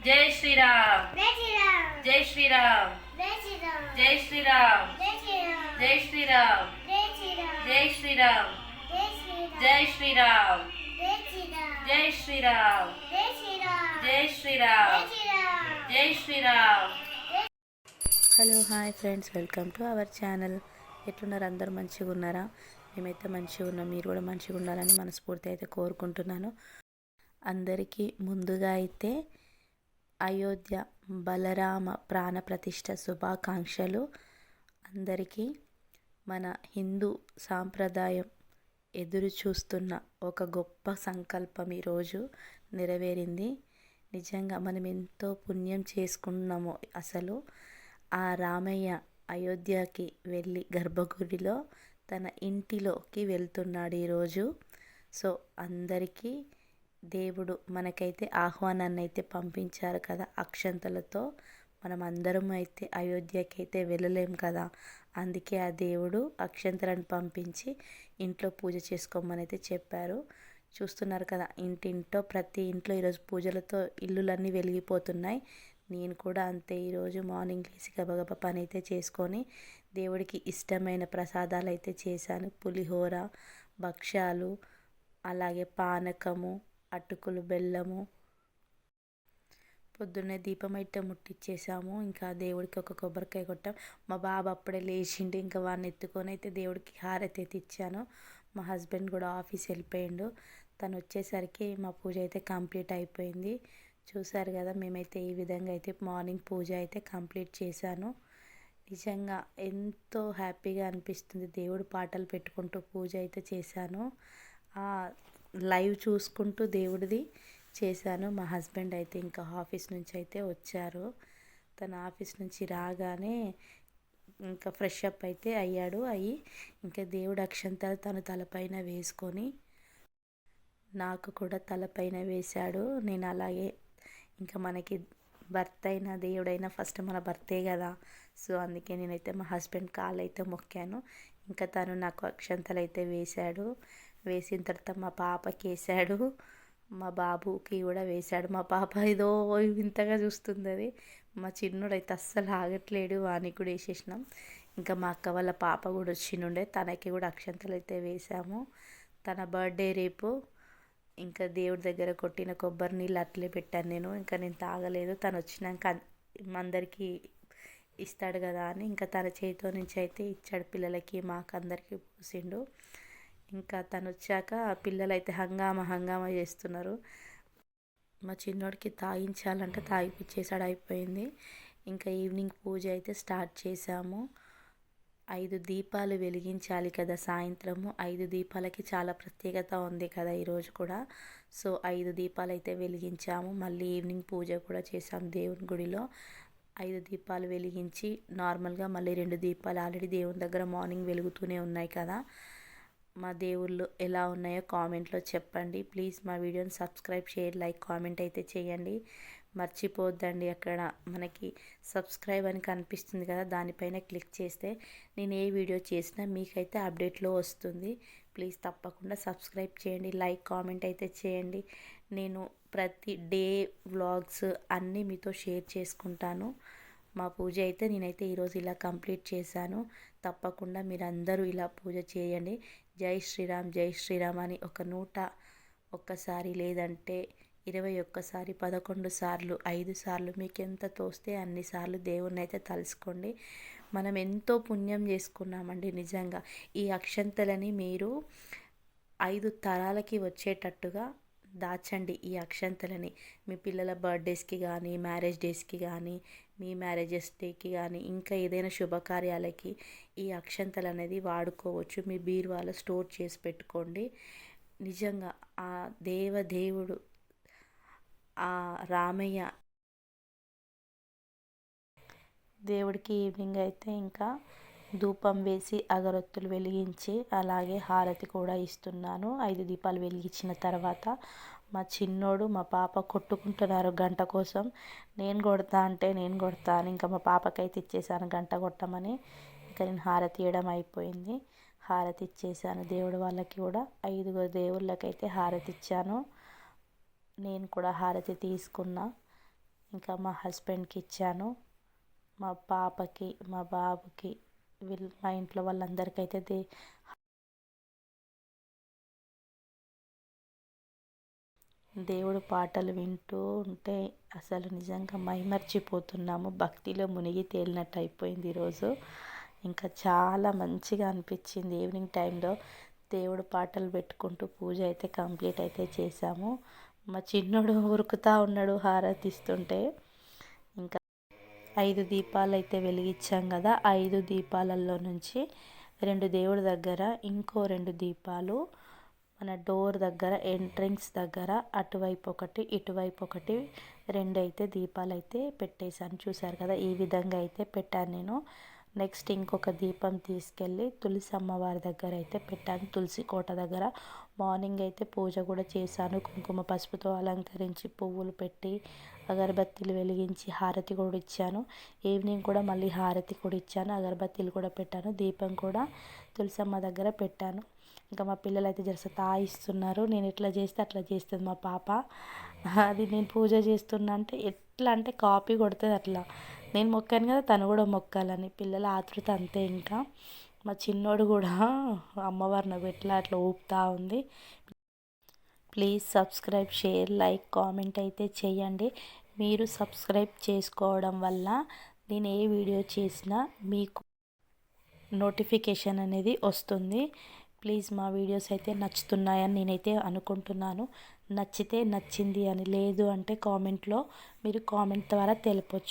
జై శ్రీరామ్ జై శ్రీరామ్ జై శ్రీరామ్ జై శ్రీరామ్ జై శ్రీరామ్ జై శ్రీరామ్ జై శ్రీరామ్ జై శ్రీరామ్ జై శ్రీరామ్ జై శ్రీరామ్ జై శ్రీరామ్ జై శ్రీరామ్ జై Shriram hello hi friends welcome to our channel ఎట్లున్నారు అందరూ మంచిగా ఉన్నారా మేమైతే మంచిగా ఉన్నాం మీరు కూడా మంచిగా ఉండాలని మనస్ఫూర్తి అయితే కోరుకుంటున్నాను అందరికీ ముందుగా అయితే అయోధ్య బలరామ ప్రాణప్రతిష్ఠ శుభాకాంక్షలు. అందరికీ మన హిందూ సాంప్రదాయం ఎదురు చూస్తున్న ఒక గొప్ప సంకల్పం ఈరోజు నెరవేరింది. నిజంగా మనం ఎంతో పుణ్యం చేసుకున్నాము అసలు. ఆ రామయ్య అయోధ్యకి వెళ్ళి గర్భగుడిలో తన ఇంటిలోకి వెళ్తున్నాడు ఈరోజు. సో అందరికీ దేవుడు మనకైతే ఆహ్వానాన్ని అయితే పంపించారు కదా అక్షంతలతో. మనం అందరం అయితే అయోధ్యకి అయితే వెళ్ళలేం కదా. అందుకే ఆ దేవుడు అక్షంతలను పంపించి ఇంట్లో పూజ చేసుకోమని అయితే చెప్పారు. చూస్తున్నారు కదా ఇంటింటో ప్రతి ఇంట్లో ఈరోజు పూజలతో ఇల్లులన్నీ వెలిగిపోతున్నాయి. నేను కూడా అంతే ఈరోజు మార్నింగ్ లేచి గబగబ పని అయితే చేసుకొని దేవుడికి ఇష్టమైన ప్రసాదాలు అయితే చేశాను. పులిహోర భక్ష్యాలు అలాగే పానకము అటుకులు బెల్లము. పొద్దున్నే దీపం అయితే ముట్టించేసాము ఇంకా దేవుడికి ఒక కొబ్బరికాయ కొట్టాం. మా బాబు అప్పుడే లేచిండు. ఇంకా వాడిని ఎత్తుకొని అయితే దేవుడికి హారతి అయితే ఇచ్చాను. మా హస్బెండ్ కూడా ఆఫీస్ వెళ్ళిపోయిండు. తను వచ్చేసరికి మా పూజ అయితే కంప్లీట్ అయిపోయింది. చూసారు కదా మేమైతే ఈ విధంగా అయితే మార్నింగ్ పూజ అయితే కంప్లీట్ చేశాను. నిజంగా ఎంతో హ్యాపీగా అనిపిస్తుంది. దేవుడు పాటలు పెట్టుకుంటూ పూజ అయితే చేశాను. లైవ్ చూసుకుంటూ దేవుడిది చేశాను. మా హస్బెండ్ అయితే ఇంకా ఆఫీస్ నుంచి అయితే వచ్చారు. తన ఆఫీస్ నుంచి రాగానే ఇంకా ఫ్రెష్ అప్ అయితే అయ్యాడు. అయ్యి ఇంకా దేవుడు అక్షంతలు తను తలపైన వేసుకొని నాకు కూడా తలపైన వేశాడు. నేను అలాగే ఇంకా మనకి భర్త అయినా దేవుడైనా ఫస్ట్ మన భర్తే కదా. సో అందుకే నేనైతే మా హస్బెండ్ కాలు అయితే మొక్కాను. ఇంకా తను నాకు అక్షంతలు అయితే వేశాడు. వేసిన తర్వాత మా పాపకి వేసాడు. మా బాబుకి కూడా వేశాడు మా పాప ఏదో వింతగా చూస్తుంది అది. మా చిన్నోడు అయితే అస్సలు ఆగట్లేడు. వానికి కూడా వేసేసినాం. ఇంకా మా అక్క వాళ్ళ పాప కూడా వచ్చినుండే తనకి కూడా అక్షంతలు అయితే వేసాము. తన బర్త్డే రేపు. ఇంకా దేవుడి దగ్గర కొట్టిన కొబ్బరి నీళ్ళు అట్లే పెట్టాను నేను. ఇంకా నేను తాగలేదు. తను వచ్చినాక అందరికీ ఇస్తాడు కదా అని. ఇంకా తన చేతితో నుంచి అయితే ఇచ్చాడు పిల్లలకి. మాకు అందరికీ పూసిండు. ఇంకా తను వచ్చాక పిల్లలు అయితే హంగామా హంగామా చేస్తున్నారు. మా చిన్నోడికి తాగించాలంటే తాగిపిచ్చేసాడు అయిపోయింది. ఇంకా ఈవినింగ్ పూజ అయితే స్టార్ట్ చేసాము ఐదు దీపాలు వెలిగించాలి కదా సాయంత్రము. ఐదు దీపాలకి చాలా ప్రత్యేకత ఉంది కదా ఈరోజు కూడా. సో ఐదు దీపాలు అయితే వెలిగించాము. మళ్ళీ ఈవినింగ్ పూజ కూడా చేసాము దేవుని గుడిలో. ఐదు దీపాలు వెలిగించి నార్మల్గా మళ్ళీ రెండు దీపాలు ఆల్రెడీ దేవుని దగ్గర మార్నింగ్ వెలుగుతూనే ఉన్నాయి కదా. మా దేవుళ్ళు ఎలా ఉన్నాయో కామెంట్లో చెప్పండి. ప్లీజ్ మా వీడియోని సబ్స్క్రైబ్ షేర్ లైక్ కామెంట్ అయితే చేయండి. మర్చిపోద్దండి అక్కడ మనకి సబ్స్క్రైబ్ అని కనిపిస్తుంది కదా దానిపైన క్లిక్ చేస్తే నేను ఏ వీడియో చేసినా మీకైతే అప్డేట్లో వస్తుంది. ప్లీజ్ తప్పకుండా సబ్స్క్రైబ్ చేయండి లైక్ కామెంట్ అయితే చేయండి. నేను ప్రతి డే వ్లాగ్స్ అన్నీ మీతో షేర్ చేసుకుంటాను. మా పూజ అయితే నేనైతే ఈరోజు ఇలా కంప్లీట్ చేశాను. తప్పకుండా మీరందరూ ఇలా పూజ చేయండి. జై శ్రీరామ్ జై శ్రీరామ్ అని ఒక నూట ఒక్కసారి లేదంటే ఇరవై ఒక్కసారి పదకొండు సార్లు ఐదు సార్లు మీకు ఎంత తోస్తే అన్నిసార్లు దేవుణ్ణి అయితే తలుసుకోండి. మనం ఎంతో పుణ్యం చేసుకున్నామండి నిజంగా. ఈ అక్షంతలని మీరు ఐదు తరాలకి వచ్చేటట్టుగా దాచండి ఈ అక్షంతలని. మీ పిల్లల బర్త్డేస్కి కానీ మ్యారేజ్ డేస్కి కానీ మీ మ్యారేజెస్ డేకి కానీ ఇంకా ఏదైనా శుభకార్యాలకి ఈ అక్షంతలు అనేది వాడుకోవచ్చు. మీ బీరువాలో స్టోర్ చేసి పెట్టుకోండి. నిజంగా ఆ దేవ దేవుడు ఆ రామయ్య దేవుడికి ఈవినింగ్ అయితే ఇంకా ధూపం వేసి అగరొత్తులు వెలిగించి అలాగే హారతి కూడా ఇస్తున్నాను. ఐదు దీపాలు వెలిగించిన తర్వాత మా చిన్నోడు మా పాప కొట్టుకుంటున్నారు గంట కోసం. నేను కొడతా అంటే నేను కొడతా అని ఇంకా మా పాపకైతే ఇచ్చేసాను గంట కొట్టమని. ఇంకా నేను హారతి ఇవ్వడం అయిపోయింది. హారతి ఇచ్చేసాను దేవుడు వాళ్ళకి కూడా. ఐదుగురు దేవుళ్ళకైతే హారతి ఇచ్చాను. నేను కూడా హారతి తీసుకున్నా. ఇంకా మా హస్బెండ్కి ఇచ్చాను. మా పాపకి మా బాబుకి వీళ్ళు మా ఇంట్లో వాళ్ళందరికైతే దే దేవుడు పాటలు వింటూ ఉంటే అసలు నిజంగా మైమర్చిపోతున్నాము. భక్తిలో మునిగి తేలినట్టు అయిపోయింది ఈరోజు. ఇంకా చాలా మంచిగా అనిపించింది ఈవినింగ్ టైంలో దేవుడు పాటలు పెట్టుకుంటూ పూజ అయితే కంప్లీట్ అయితే చేసాము మా చిన్నోడు ఉరుకుతా ఉన్నాడు హారతిస్తుంటే ఐదు దీపాలు అయితే వెలిగించాం కదా. ఐదు దీపాలలో నుంచి రెండు దేవుడి దగ్గర ఇంకో రెండు దీపాలు మన డోర్ దగ్గర ఎంట్రన్స్ దగ్గర అటువైపు ఒకటి ఇటువైపు ఒకటి రెండు అయితే దీపాలు అయితే పెట్టేశాను. చూసారు కదా ఈ విధంగా అయితే పెట్టాను నేను. నెక్స్ట్ ఇంకొక దీపం తీసుకెళ్ళి తులసి అమ్మవారి దగ్గర అయితే పెట్టాను. తులసి కోట దగ్గర మార్నింగ్ అయితే పూజ కూడా చేశాను. కుంకుమ పసుపుతో అలంకరించి పువ్వులు పెట్టి అగరబత్తీలు వెలిగించి హారతి కూడా ఇచ్చాను. ఈవినింగ్ కూడా మళ్ళీ హారతి కూడా ఇచ్చాను. అగరబత్తీలు కూడా పెట్టాను. దీపం కూడా తులసమ్మ దగ్గర పెట్టాను. ఇంకా మా పిల్లలు అయితే జరస తాయిస్తున్నారు నేను ఇట్లా చేస్తే అట్లా చేస్తుంది మా పాప. అది నేను పూజ చేస్తున్నా అంటే ఎట్లా అంటే కాపీ కొడుతుంది అట్లా. నేను మొక్కాను కదా తను కూడా మొక్కాలని. పిల్లల ఆతృత అంతే ఇంకా. మా చిన్నోడు కూడా అమ్మవారిని ఎట్లా అట్లా ఊపుతా ఉంది. Please subscribe share like comment అయితే చేయండి. మీరు సబ్స్క్రైబ్ చేసుకోవడం వల్ల నేను ఏ వీడియో చేసినా మీకు నోటిఫికేషన్ అనేది వస్తుంది. ప్లీజ్ మా వీడియోస్ అయితే నచ్చుతున్నాయని నేనైతే అనుకుంటున్నాను. నచ్చితే నచ్చింది అని లేదు అంటే కామెంట్లో మీరు కామెంట్ ద్వారా తెలపచ్చు.